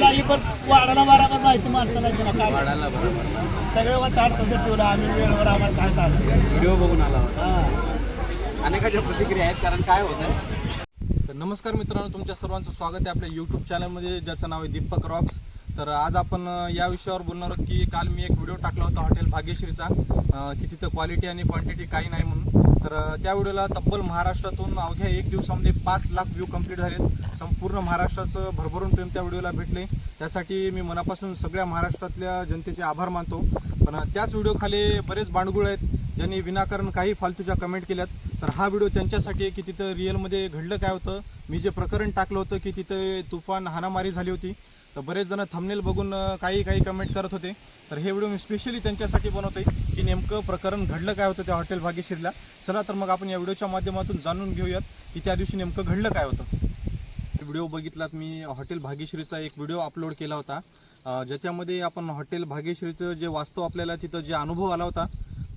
पण वाढायला बरोबर माहिती माणसाला तुला काय? वाढायला बरोबर सगळे वर तसं ठेवलं आम्ही वेळेवर आम्हाला काय चाललं व्हिडिओ बघून आला होता. हा. अनेकाच्या प्रतिक्रिया आहेत कारण काय होतं तर नमस्कार मित्रांनो तुमच्या सर्वांचं स्वागत आहे आपल्या यूट्यूब चॅनलमध्ये ज्याचं नाव आहे दीपक रॉक्स. तर आज आपण या विषयावर बोलणार आहोत की काल मी एक व्हिडिओ टाकला होता हॉटेल भाग्यश्रीचा. की तिथं क्वालिटी आणि क्वांटिटी काही नाही म्हणून. तर त्या व्हिडिओला तब्बल महाराष्ट्रातून अवघ्या एक दिवसामध्ये पाच लाख व्ह्यू कंप्लीट झालेत. संपूर्ण महाराष्ट्राचं भरभरून प्रेम त्या व्हिडिओला भेटले. त्यासाठी मी मनापासून सगळ्या महाराष्ट्रातल्या जनतेचे आभार मानतो. पण त्याच व्हिडिओखाली बरेच बांडगुळ आहेत ज्यांनी विनाकारण काही फालतूच्या कमेंट केल्यात. तर हा व्हिडिओ त्यांच्यासाठी आहे की तिथं रिअलमध्ये घडलं काय होतं? मी जे प्रकरण टाकलं होतं की तिथं तुफान हाणामारी झाली होती. तर बरेच जण थंबनेल बघून काही काही कमेंट करत होते. तर हे व्हिडिओ मी स्पेशली त्यांच्यासाठी बनवतोय. की नेमकं प्रकरण घडलं काय होतं त्या हॉटेल भाग्यश्रीला? चला तर मग आपण या व्हिडिओच्या माध्यमातून जाणून घेऊयात की त्या दिवशी नेमकं घडलं काय होतं. व्हिडिओ बघितलात मी हॉटेल भाग्यश्रीचा एक व्हिडिओ अपलोड केला होता. ज्याच्यामध्ये आपण हॉटेल भाग्यश्रीचं जे वास्तव आपल्याला तिथं जे अनुभव आला होता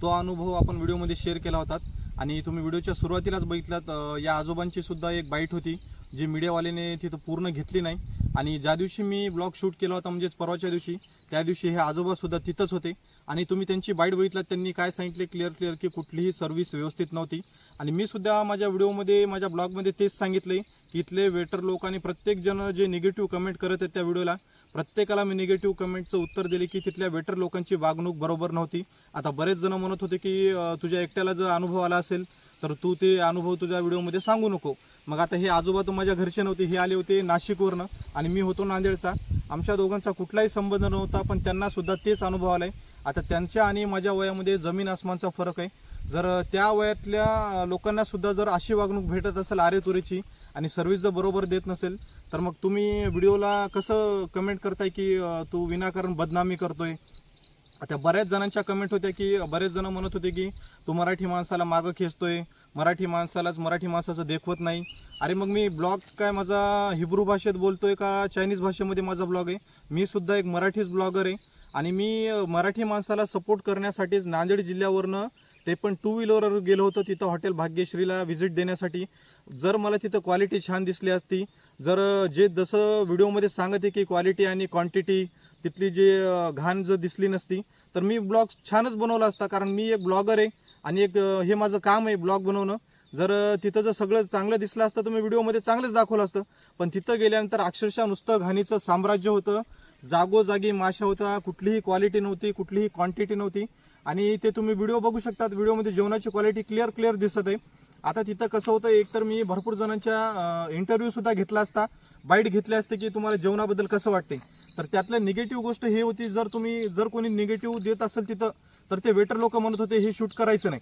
तो अनुभव आपण व्हिडिओमध्ये शेअर केला होता. आणि तुम्ही व्हिडिओच्या सुरुवातीलाच बघितलात या आजोबांची सुद्धा एक बाईट होती. जे मीडियावाल्याने तिथं पूर्ण घेतली नाही. आणि ज्या दिवशी मी ब्लॉग शूट केला होता म्हणजेच परवाच्या दिवशी त्या दिवशी हे आजोबासुद्धा तिथंच होते. आणि तुम्ही त्यांची बाईट बघितला त्यांनी काय सांगितले क्लिअर क्लिअर की कुठलीही सर्व्हिस व्यवस्थित नव्हती. आणि मी सुद्धा माझ्या व्हिडिओमध्ये माझ्या ब्लॉगमध्ये तेच सांगितले की इथले वेटर लोक आणि प्रत्येकजण जे निगेटिव्ह कमेंट करत आहेत त्या व्हिडिओला प्रत्येकाला मी निगेटिव्ह कमेंटचं उत्तर दिले की तिथल्या वेटर लोकांची वागणूक बरोबर नव्हती. आता बरेच जण म्हणत होते की तुझ्या एकट्याला जर अनुभव आला असेल तर तू ते अनुभव तुझ्या व्हिडिओमध्ये सांगू नको. मग आता हे आजोबा तर माझ्या घरचे नव्हते हे आले होते नाशिकवरनं आणि मी होतो नांदेडचा. आमच्या दोघांचा कुठलाही संबंध नव्हता पण त्यांना सुद्धा तेच अनुभव आलाय. आता त्यांच्या आणि माझ्या वयामध्ये जमीन आसमानचा फरक आहे. जर त्या वयातल्या लोकांना सुद्धा जर अशी वागणूक भेटत असेल आरे तुरीची आणि सर्व्हिस जर बरोबर देत नसेल तर मग तुम्ही व्हिडिओला कसं कमेंट करताय की तू विनाकारण बदनामी करतोय? आता बऱ्याच जणांच्या कमेंट होत्या की बरेच जण म्हणत होते की तू मराठी माणसाला मागं खेचतोय मराठी माणसालाच मराठी माणसाचं देखवत नाही. अरे मग मी ब्लॉग काय माझा हिब्रू भाषेत बोलतोय का चायनीज भाषेमध्ये माझा ब्लॉग आहे? मी सुद्धा एक मराठीच ब्लॉगर आहे. आणि मी मराठी माणसाला सपोर्ट करण्यासाठीच नांदेड जिल्ह्यावरनं ते पण टू व्हीलरवर गेलो होतो तिथं हॉटेल भाग्यश्रीला व्हिजिट देण्यासाठी. जर मला तिथं क्वालिटी छान दिसली असती जर जे जसं व्हिडिओमध्ये सांगत आहे की क्वालिटी आणि क्वांटिटी तिथली जे घाण जर दिसली नसती तर मी ब्लॉग छानच बनवला असता कारण मी एक ब्लॉगर आहे आणि एक हे माझं काम आहे ब्लॉग बनवणं. जर तिथं जर सगळं चांगलं दिसलं असतं तर मी व्हिडिओमध्ये चांगलंच दाखवलं असतं. पण तिथं गेल्यानंतर अक्षरशः नुसतं घाणीचं साम्राज्य होतं. जागोजागी माशा होता कुठलीही क्वालिटी नव्हती कुठलीही क्वांटिटी नव्हती. आणि ते तुम्ही व्हिडिओ बघू शकतात व्हिडिओमध्ये जेवणाची क्वालिटी क्लिअर क्लिअर दिसत आहे. आता तिथं कसं होतं एकतर मी भरपूर जणांच्या इंटरव्ह्यूसुद्धा घेतला असता. बाईट घेतले असते की तुम्हाला जेवणाबद्दल कसं वाटते तर त्यातलं निगेटिव्ह गोष्ट हे होती जर तुम्ही जर कोणी निगेटिव्ह देत असेल तिथं तर ते वेटर लोक म्हणत होते हे शूट करायचं नाही.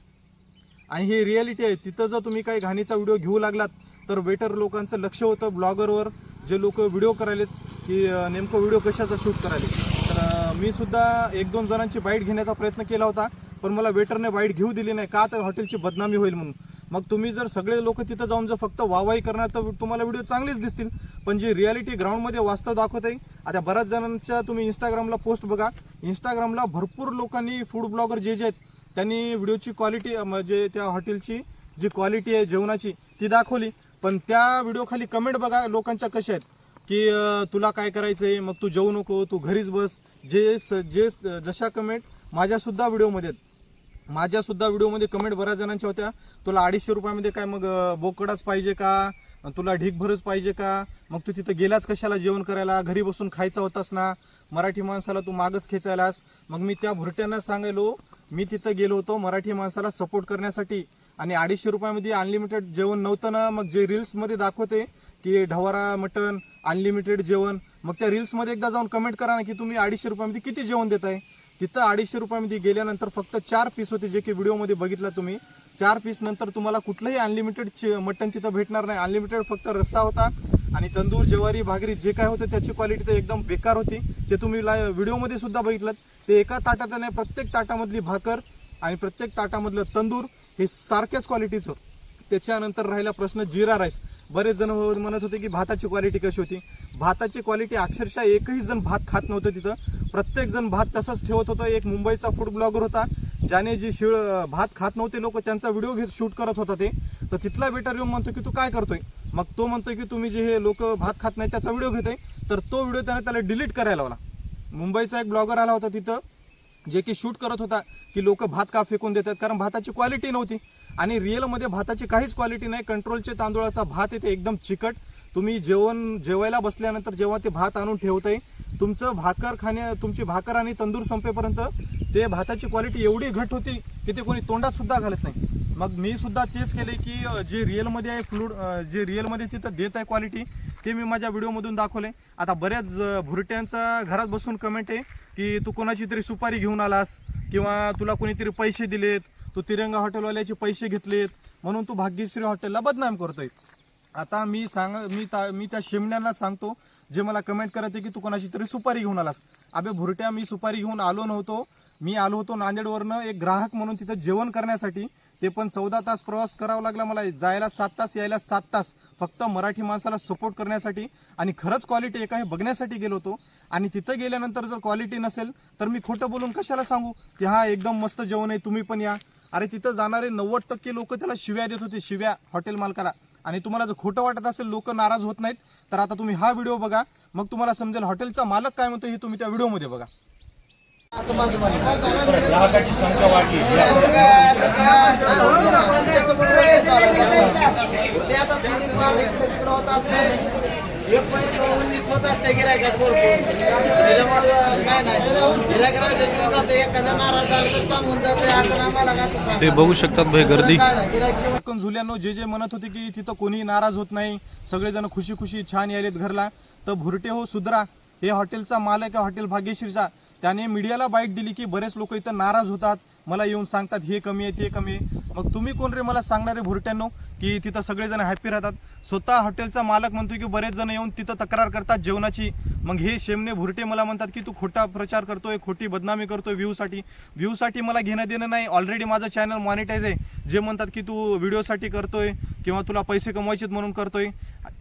आणि ही रियालिटी आहे तिथं जर तुम्ही काही घाणीचा व्हिडिओ घेऊ लागलात तर वेटर लोकांचं लक्ष होतं ब्लॉगरवर जे लोक व्हिडिओ करायलेत की नेमकं व्हिडिओ कशाचा शूट करायले तर मी सुद्धा एक दोन जणांची बाईट घेण्याचा प्रयत्न केला होता पण मला वेटरने बाईट घेऊ दिली नाही का तर हॉटेलची बदनामी होईल म्हणून. मग तुम्ही जर सगळे लोक तिथं जाऊन जर फक्त वाहवाही करणार तर तुम्हाला व्हिडिओ चांगलेच दिसतील. पण जी रियालिटी ग्राउंडमध्ये वास्तव दाखवत आहे आता बऱ्याच जणांच्या तुम्ही इंस्टाग्रामला पोस्ट बघा. इंस्टाग्रामला भरपूर लोकांनी फूड ब्लॉगर जे जे आहेत त्यांनी व्हिडिओची क्वालिटी म्हणजे त्या हॉटेलची जी क्वालिटी आहे जेवणाची ती दाखवली. पण त्या व्हिडिओखाली कमेंट बघा लोकांच्या कशा आहेत की तुला काय करायचं आहे मग तू जेवू नको तू घरीच बस. जे स- जे जशा कमेंट माझ्यासुद्धा व्हिडिओमध्ये आहेत. माझ्या सुद्धा व्हिडिओमध्ये कमेंट बऱ्याच जणांच्या होत्या. तुला अडीचशे रुपयामध्ये काय मग बोकडाच पाहिजे का? तुला ढीकभरच पाहिजे का? मग तू तिथं गेलाच कशाला जेवण करायला? घरी बसून खायचा होतास ना? मराठी माणसाला तू मागच खेचायलास. मग मी त्या भुरट्यांना सांगायलो मी तिथं गेलो होतो मराठी माणसाला सपोर्ट करण्यासाठी. आणि अडीचशे रुपयामध्ये अनलिमिटेड जेवण नव्हतं ना मग जे रील्समध्ये दाखवते की ढवारा मटन अनलिमिटेड जेवण. मग त्या रील्समध्ये एकदा जाऊन कमेंट करा ना की तुम्ही अडीचशे रुपयामध्ये किती जेवण देताय? तिथं अडीचशे रुपयामध्ये गेल्यानंतर फक्त चार पीस होते जे की व्हिडिओमध्ये बघितलं तुम्ही. चार पीस नंतर तुम्हाला कुठलंही अनलिमिटेड मटन तिथं भेटणार नाही. अनलिमिटेड फक्त रस्सा होता आणि तंदूर ज्वारी भाकरी जे काय होतं त्याची क्वालिटी तर एकदम बेकार होती. ते तुम्ही ला व्हिडिओमध्ये सुद्धा बघितलं. ते एका ताटातलं नाही प्रत्येक ताटामधली भाकर आणि प्रत्येक ताटामधलं तंदूर हे सारख्याच क्वालिटीचं होतं. त्याच्यानंतर राहिला प्रश्न जिरा राईस. बरेच जण हो- म्हणत होते की भाताची क्वालिटी कशी होती? भाताची क्वालिटी अक्षरशः एकही जण भात खात नव्हतं तिथं. प्रत्येक जण भात तसंच ठेवत होतं. एक मुंबईचा फूड ब्लॉगर होता. ज्याने जी शिळ भात खात नव्हते लोक त्यांचा व्हिडिओ घेत शूट करत होता ते. तर तिथला वेटर येऊन म्हणतो की तू काय करतोय? मग तो म्हणतो की तुम्ही जे हे लोक भात खात नाही त्याचा व्हिडिओ घेतोय. तर तो व्हिडिओ त्याने त्याला डिलीट करायला लावला. मुंबईचा एक ब्लॉगर आला होता तिथं जे की शूट करत होता की लोक भात का फेकून देतात? कारण भाताची क्वालिटी नव्हती. आणि रिअलमध्ये भाताची काहीच क्वालिटी नाही. कंट्रोलचे तांदूळाचा भात येते एकदम चिकट. तुम्ही जेवण जेवायला बसल्यानंतर जेव्हा ते भात आणून ठेवतंय तुमचं भाकर खाण्या तुमची भाकर आणि तंदूर संपेपर्यंत ते भाताची क्वालिटी एवढी घट होती की ते कोणी तोंडात सुद्धा घालत नाही. मग मी सुद्धा तेच केले की जे रिअलमध्ये आहे फ्लूड जे रिअलमध्ये तिथं देत आहे क्वालिटी ते मी माझ्या व्हिडिओमधून दाखवले. आता बऱ्याच भुरट्यांचा घरात बसून कमेंट आहे की तू कोणाची तरी सुपारी घेऊन आलास किंवा तुला कोणीतरी पैसे दिलेत तू तिरंगा हॉटेलवाल्याचे पैसे घेतलेत म्हणून तू भाग्यश्री हॉटेलला बदनाम करतोय. आता मी सांग मी ता मी त्या शेमण्यांना सांगतो जे मला कमेंट करत आहे की तू कोणाची तरी सुपारी घेऊन आलास. अबे भुरट्या मी सुपारी घेऊन आलो नव्हतो. मी आलो होतो नांदेडवरनं एक ग्राहक म्हणून तिथं जेवण करण्यासाठी. ते पण चौदा तास प्रवास करावा लागला मला. जायला सात तास यायला सात तास. फक्त मराठी माणसाला सपोर्ट करण्यासाठी आणि खरंच क्वालिटी आहे हे बघण्यासाठी गेलो होतो. आणि तिथं गेल्यानंतर जर क्वालिटी नसेल तर मी खोटं बोलून कशाला सांगू? की हा एकदम मस्त जेवण आहे तुम्ही पण या. अरे तिथं जाणारे नव्वद टक्के लोक त्याला शिव्या देत होते शिव्या हॉटेल मालकाला. आणि तुम्हाला जर खोटं वाटत असेल लोक नाराज होत नाहीत तर आता तुम्ही हा व्हिडिओ बघा. मग तुम्हाला समजेल हॉटेलचा मालक काय म्हणतो हे तुम्ही त्या व्हिडिओमध्ये बघा. ग्राहकाची संख्या वाढली. ते आता होत असते. एकोणीस उन्नीस होत असते गिरायकात भरपूर त्याच्यामुळे काय नाही. गिरायक राजाची जाते एखादा नाराज झाला तर सांगून जाते असं ना मला कसं सांग ते बघू शकतात भाई गर्दी. झुल्यानो जे जे म्हणत होते की तिथं कोणी नाराज होत नाही सगळेजण खुशी खुशी छान यायलेत घरला. तर भुरटे हो सुधरा हे हॉटेलचा मालक आहे हॉटेल भाग्यश्रीचा. त्याने मीडियाला बाईट दिली की बरेच लोक इथं नाराज होतात. मला येऊन सांगतात हे कमी आहे ते कमी आहे. मग तुम्ही कोण रे मला सांगणारे भुरट्यांनो? की तिथं सगळेजण हॅपी राहतात. स्वतः हॉटेलचा मालक म्हणतो की बरेच जण येऊन तिथं तक्रार करतात जेवणाची. मग हे शेमने भुरटे मला म्हणतात की तू खोटा प्रचार करतोय खोटी बदनामी करतोय व्ह्यूसाठी व्ह्यूसाठी मला घेणं देणं नाही. ऑलरेडी माझं चॅनल मॉनिटाईज आहे. जे म्हणतात की तू व्हिडिओसाठी करतोय किंवा तुला पैसे कमवायचेत म्हणून करतोय.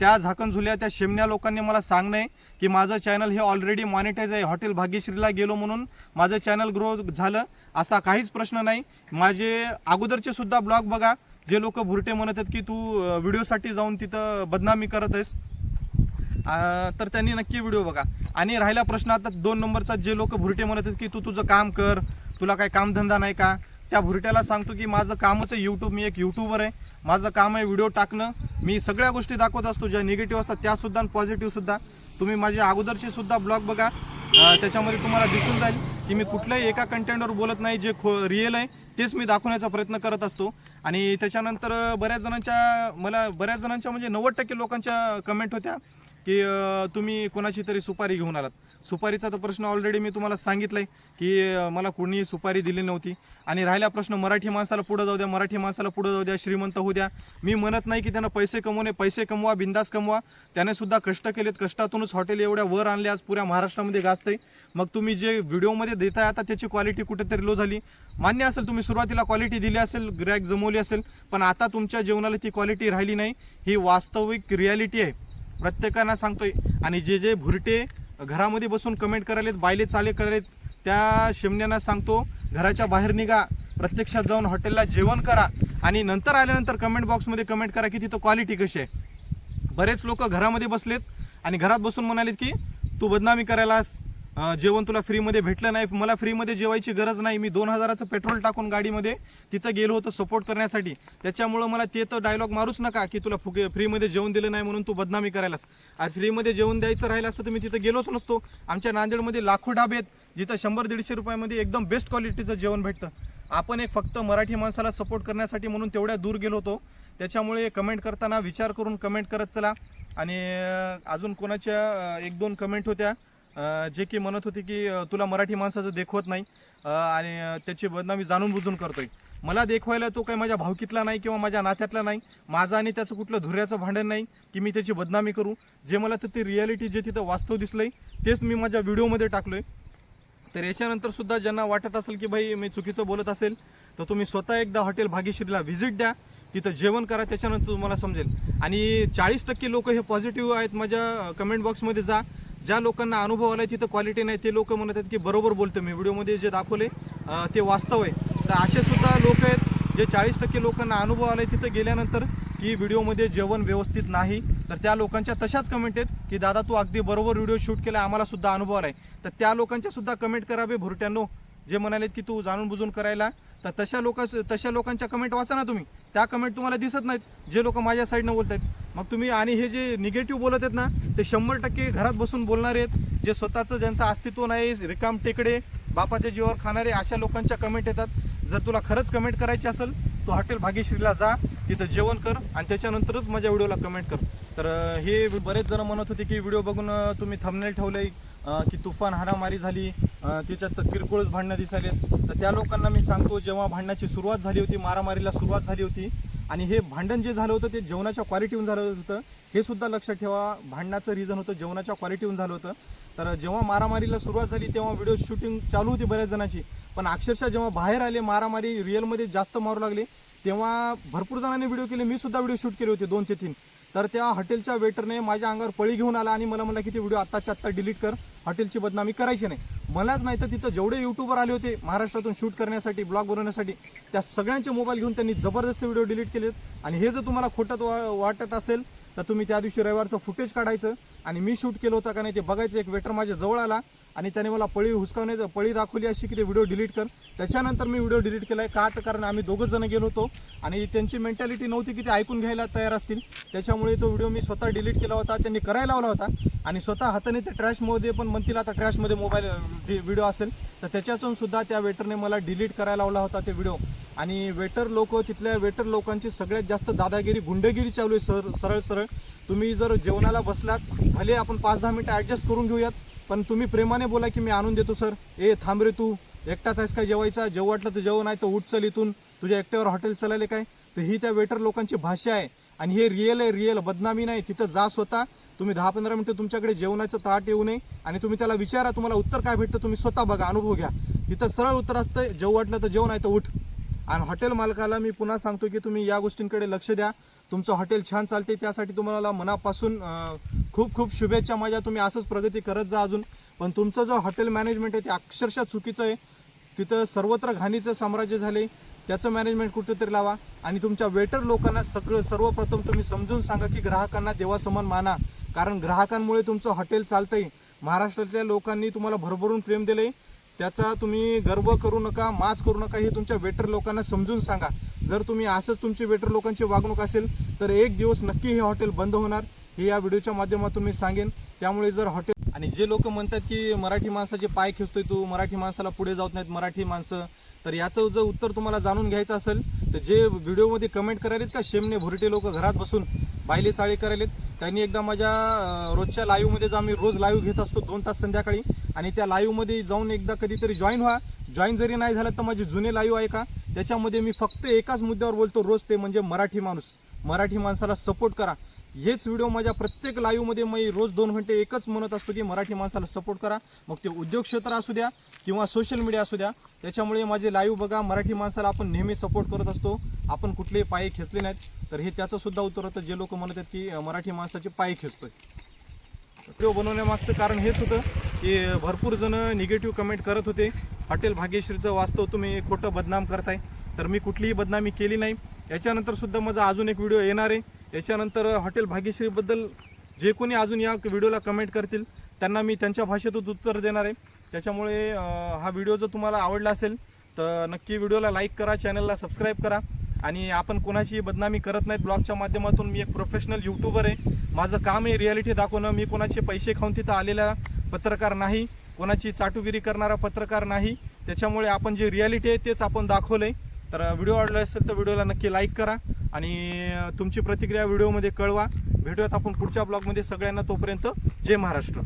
त्या झाकण झुल्या त्या शेमण्या लोकांनी मला सांगणं आहे की माझं चॅनल हे ऑलरेडी मॉनिटाईज आहे. हॉटेल भाग्यश्रीला गेलो म्हणून माझं चॅनल ग्रो झालं असा काहीच प्रश्न नाही. माझे अगोदरचे सुद्धा ब्लॉग बघा. जे लोक भुरटे म्हणत आहेत की तू व्हिडिओसाठी जाऊन तिथं बदनामी करत आहेस तर त्यांनी नक्की व्हिडिओ बघा. आणि राहिला प्रश्न आता दोन नंबरचा जे लोक भुरटे म्हणत आहेत की तू तुझं काम कर तुला काय कामधंदा नाही का? त्या भुरट्याला सांगतो की माझं कामच आहे यूट्यूब मी एक यूट्यूबर आहे. माझं काम आहे व्हिडिओ टाकणं. मी सगळ्या गोष्टी दाखवत असतो ज्या निगेटिव्ह असतात त्यासुद्धा आणि पॉझिटिव्हसुद्धा तुम्ही माझे अगोदरचे सुद्धा ब्लॉग बघा. त्याच्यामध्ये तुम्हाला दिसून जाईल की मी कुठल्याही एका कंटेंटवर बोलत नाही जे खो रिअल आहे तेच मी दाखवण्याचा प्रयत्न करत असतो. आणि त्याच्यानंतर बऱ्याच जणांच्या मला बऱ्याच जणांच्या म्हणजे नव्वद टक्के लोकांच्या कमेंट होत्या. की तुम्ही कोणाची तरी सुपारी घेऊन आलात. सुपारीचा तर प्रश्न ऑलरेडी मी तुम्हाला सांगितलंय की मला कोणी सुपारी दिली नव्हती. आणि राहिला प्रश्न मराठी माणसाला पुढे जाऊ द्या मराठी माणसाला पुढे जाऊ द्या श्रीमंत होऊ द्या. मी म्हणत नाही की त्यांना पैसे कमवणे पैसे कमवा बिंदास कमवा. त्याने सुद्धा कष्ट केलेत. कष्टातूनच हॉटेल एवढ्या वर आणले आज पुऱ्या महाराष्ट्रामध्ये गाजतंय. मग तुम्ही जे व्हिडिओमध्ये देताय आता त्याची क्वालिटी कुठेतरी लो झाली. मान्य असेल तुम्ही सुरुवातीला क्वालिटी दिली असेल ग्रॅक जमवली असेल पण आता तुमच्या जेवणाला ती क्वालिटी राहिली नाही. ही वास्तविक रियालिटी आहे. प्रत्येकांना सांगतोय. आणि जे जे भुरटे घरामध्ये बसून कमेंट करायलेत बायले चाले करायलेत त्या शिमण्यांना सांगतो घराच्या बाहेर निघा प्रत्यक्षात जाऊन हॉटेलला जेवण करा आणि नंतर आल्यानंतर कमेंट बॉक्समध्ये कमेंट करा की तिथं क्वालिटी कशी आहे. बरेच लोक घरामध्ये बसलेत आणि घरात बसून म्हणालेत की तू बदनामी करायलास जेवण तुला फ्रीमध्ये भेटलं नाही. मला फ्रीमध्ये जेवायची गरज नाही. मी दोन हजाराचं पेट्रोल टाकून गाडीमध्ये तिथं गेलो होतो सपोर्ट करण्यासाठी. त्याच्यामुळं मला ते तर डायलॉग मारूच नका की तुला फुके फ्रीमध्ये जेवण दिलं नाही म्हणून तू बदनामी करायलास. आज फ्रीमध्ये जेवण द्यायचं राहिलं असतं तर मी तिथं गेलोच नसतो. आमच्या नांदेडमध्ये लाखो ढाबे आहेत. जिथं शंभर दीडशे रुपयामध्ये एकदम बेस्ट क्वालिटीचं जेवण भेटतं. आपण एक फक्त मराठी माणसाला सपोर्ट करण्यासाठी म्हणून तेवढ्या दूर गेलो होतो. त्याच्यामुळे कमेंट करताना विचार करून कमेंट करत चला. आणि अजून कोणाच्या एक दोन कमेंट होत्या. जे की म्हणत होते की तुला मराठी माणसाचं देखवत नाही आणि त्याची बदनामी जाणून बुजून करतोय. मला देखवायला तो काही माझ्या भावकीतला नाही किंवा माझ्या नात्यातला नाही माझा आणि त्याचं कुठलं धुऱ्याचं भांडण नाही की मी त्याची बदनामी करू. जे मला तर ते रियालिटी जे तिथं वास्तव दिसलंय तेच मी माझ्या व्हिडिओमध्ये टाकलोय. तर याच्यानंतर सुद्धा ज्यांना वाटत असेल की भाई मी चुकीचं बोलत असेल तर तुम्ही स्वतः एकदा हॉटेल भाग्यश्रीला व्हिजिट द्या तिथं जेवण करा त्याच्यानंतर तुम्हाला समजेल. आणि चाळीस टक्के लोक हे पॉझिटिव्ह आहेत माझ्या कमेंट बॉक्समध्ये जा. ज्या लोकांना अनुभव आला तिथं क्वालिटी नाही. ते लोक म्हणत आहेत की बरोबर बोलतो मी. व्हिडिओमध्ये जे दाखवले ते वास्तव आहे. तर असे सुद्धा लोक आहेत जे चाळीस टक्के लोकांना अनुभव आलाय तिथं गेल्यानंतर की व्हिडिओमध्ये जेवण व्यवस्थित नाही. तर त्या लोकांच्या तशाच कमेंट आहेत की दादा तू अगदी बरोबर व्हिडिओ शूट केला आम्हाला सुद्धा अनुभव आहे तर त्या लोकांच्या सुद्धा कमेंट करावे भुरट्यांनो. जे म्हणालेत की तू जाणून बुजून करायला. तर तशा लोक तशा लोकांच्या कमेंट वाचा ना तुम्ही. त्या कमेंट तुम्हाला दिसत नाहीत. जे लोक माझ्या साईडनं बोलत आहेत मग तुम्ही आणि हे जे निगेटिव्ह बोलत आहेत ना ते शंभर टक्के घरात बसून बोलणारे आहेत. जे स्वतःचं ज्यांचं अस्तित्व नाही रिकाम टेकडे बापाच्या जीवावर खाणारे अशा लोकांच्या कमेंट येतात. जर तुला खरंच कमेंट करायची असेल तू हॉटेल भाग्यश्रीला जा तिथं जेवण कर आणि त्याच्यानंतरच माझ्या व्हिडिओला कमेंट कर. तर हे बरेच जण म्हणत होते की व्हिडिओ बघून तुम्ही थंबनेल ठेवलं आहे की तुफान हाणामारी झाली त्याच्यात किरकोळच भांडणं दिसायलेत. तर त्या लोकांना मी सांगतो जेव्हा भांडणाची सुरुवात झाली होती मारामारीला सुरुवात झाली होती आणि हे भांडण जे झालं होतं ते जेवणाच्या क्वालिटीहून झालं होतं. हे सुद्धा लक्षात ठेवा भांडणाचं रिझन होतं जेवणाच्या क्वालिटीहून झालं होतं. तर जेव्हा मारामारीला सुरुवात झाली तेव्हा व्हिडिओ शूटिंग चालू होती बऱ्याच जणांची. पण अक्षरशः जेव्हा बाहेर आले मारामारी रिअलमध्ये जास्त मारू लागले तेव्हा भरपूर जणांनी व्हिडिओ केले मी सुद्धा व्हिडिओ शूट केले होते दोन ते तीन. तर त्या हॉटेलच्या वेटरने माझ्या अंगावर पळी घेऊन आला आणि मला म्हणला की ते व्हिडिओ आत्ताच्या आत्ता डिलीट कर. हॉटेलची बदनामी करायची नाही. मलाच नाही तर तिथं जेवढे युट्यूबर आले होते महाराष्ट्रातून शूट करण्यासाठी ब्लॉग बनवण्यासाठी त्या सगळ्यांचे मोबाईल घेऊन त्यांनी जबरदस्त व्हिडिओ डिलीट केलेत. आणि हे जर तुम्हाला खोटत वा- वाटत असेल तर तुम्ही त्या दिवशी रविवारचं फुटेज काढायचं आणि मी शूट केलं होतं का नाही ते बघायचं. एक वेटर माझ्या जवळ आला. आणि त्याने मला पळी हुसकावण्याचं पळी दाखवली अशी की ते व्हिडिओ डिलीट कर. त्याच्यानंतर मी व्हिडिओ डिलीट केला आहे का? तर कारण आम्ही दोघं जण गेलो होतो. आणि त्यांची मेंटॅलिटी नव्हती की ते ऐकून घ्यायला तयार असतील. त्याच्यामुळे तो व्हिडिओ मी स्वतः डिलीट केला होता. त्यांनी करायला लावला होता. आणि स्वतः हाताने ते ट्रॅशमध्ये पण म्हणतील आता ट्रॅशमध्ये मोबाईल व्हिडिओ असेल. तर त्याच्यातून सुद्धा त्या वेटरने मला डिलीट करायला लावला होता ते व्हिडिओ आणि वेटर लोक तिथल्या वेटर लोकांची सगळ्यात जास्त दादागिरी गुंडगिरी चालू आहे सर सरळ सरळ. तुम्ही जर जेवणाला बसलात भले आपण पाच दहा मिनटं ॲडजस्ट करून घेऊयात पण तुम्ही प्रेमाने बोला की मी आणून देतो सर. ए थांब रे तू. एकटाच आहेस काय जेवायचा? जेव वाटलं तर जेवण आहे तर उठ चल इथून. तुझ्या एकट्यावर हॉटेल चालले काय? तर ही त्या वेटर लोकांची भाषा आहे. आणि हे रिअल आहे रिअल बदनामी नाही. तिथं जा स्वतः. तुम्ही दहा पंधरा मिनटं तुमच्याकडे जेवणाचं ताट येऊ नये. आणि तुम्ही त्याला विचारा तुम्हाला उत्तर काय भेटतं तुम्ही स्वतः बघा अनुभव घ्या. तिथं सरळ उत्तर असतं जेव वाटलं तर जेवण आहे तर उठ. आणि हॉटेल मालकाला मी पुन्हा सांगतो की तुम्ही या गोष्टींकडे लक्ष द्या. तुमचं हॉटेल छान चालते त्यासाठी तुम्हाला मनापासून खूप खूप शुभेच्छा. माझ्या तुम्ही असंच प्रगती करत जा अजून. पण तुमचं जो हॉटेल मॅनेजमेंट आहे ते अक्षरशः चुकीचं आहे. तिथं सर्वत्र घाणीचं साम्राज्य झाले त्याचं मॅनेजमेंट कुठेतरी लावा. आणि तुमच्या वेटर लोकांना सगळं सर्वप्रथम तुम्ही समजून सांगा की ग्राहकांना देवासमान माना. कारण ग्राहकांमुळे तुमचं हॉटेल चालतंय. महाराष्ट्रातल्या लोकांनी तुम्हाला भरभरून प्रेम दिलंय. त्याचा तुम्ही गर्व करू नका माच करू नका. हे तुमच्या वेटर लोकांना समजून सांगा. जर तुम्ही असंच तुमची वेटर लोकांची वागणूक असेल तर एक दिवस नक्की हे हॉटेल बंद होणार. हे या व्हिडिओच्या माध्यमातून मी सांगेन. त्यामुळे जर हॉटेल आणि जे लोक म्हणतात की मराठी माणसाचे पाय खेचतोय तू मराठी माणसाला पुढे जात नाहीत मराठी माणसं तर याचं जर उत्तर तुम्हाला जाणून घ्यायचं असेल तर जे व्हिडिओमध्ये कमेंट करायलेत का शेमने भुरटे लोक घरात बसून बायले चाळी करायलेत त्यांनी एकदा माझ्या रोजच्या लाईव्हमध्ये जो आम्ही रोज लाईव्ह घेत असतो दोन तास संध्याकाळी आणि त्या लाईव्हमध्ये जाऊन एकदा कधीतरी जॉईन व्हा. जॉईन जरी नाही झालं तर माझे जुने लाईव्ह आहे का? त्याच्यामध्ये मी फक्त एकाच मुद्द्यावर बोलतो रोज ते म्हणजे मराठी माणूस. मराठी माणसाला सपोर्ट करा. हेच व्हिडिओ माझ्या प्रत्येक लाईव्हमध्ये मी रोज दोन घंटे एकच म्हणत असतो की मराठी माणसाला सपोर्ट करा. मग ते उद्योग क्षेत्र असू द्या किंवा सोशल मीडिया असू द्या त्याच्यामुळे माझे लाईव्ह बघा मराठी माणसाला आपण नेहमी सपोर्ट करत असतो. आपण कुठलेही पाय खेचले नाहीत. तर हे त्याचंसुद्धा उत्तर होतं. जे लोक म्हणत आहेत की मराठी माणसाचे पाय खेचतोय. व्हिडिओ बनवण्यामागचं कारण हेच होतं की भरपूर जण निगेटिव्ह कमेंट करत होते. हॉटेल भाग्यश्रीचं वास्तव तुम्ही खोटं बदनाम करताय. तर मी कुठलीही बदनामी केली नाही. याच्यानंतर सुद्धा माझा अजून एक व्हिडिओ येणार आहे. याच्यानंतर हॉटेल भाग्यश्रीबद्दल जे कोणी अजून या व्हिडिओला कमेंट करतील त्यांना मी त्यांच्या भाषेतून उत्तर देणार आहे. त्याच्यामुळे हा व्हिडिओ जर तुम्हाला आवडला असेल तर नक्की व्हिडिओला लाईक करा चॅनलला सबस्क्राईब करा. आणि आपण कोणाची बदनामी करत नाहीत ब्लॉगच्या माध्यमातून मी एक प्रोफेशनल यूट्यूबर आहे. माझं काम आहे रियालिटी दाखवणं. मी कोणाचे पैसे खाऊन तिथं आलेला पत्रकार नाही. कोणाची चाटुगिरी करणारा पत्रकार नाही. त्याच्यामुळे आपण जे रियालिटी आहे तेच आपण दाखवलं आहे तर व्हिडिओ आवडला असेल तर व्हिडिओला नक्की लाईक करा. आणि तुमची प्रतिक्रिया व्हिडिओमध्ये कळवा. भेटूयात आपण पुढच्या ब्लॉगमध्ये सगळ्यांना तोपर्यंत. जय महाराष्ट्र.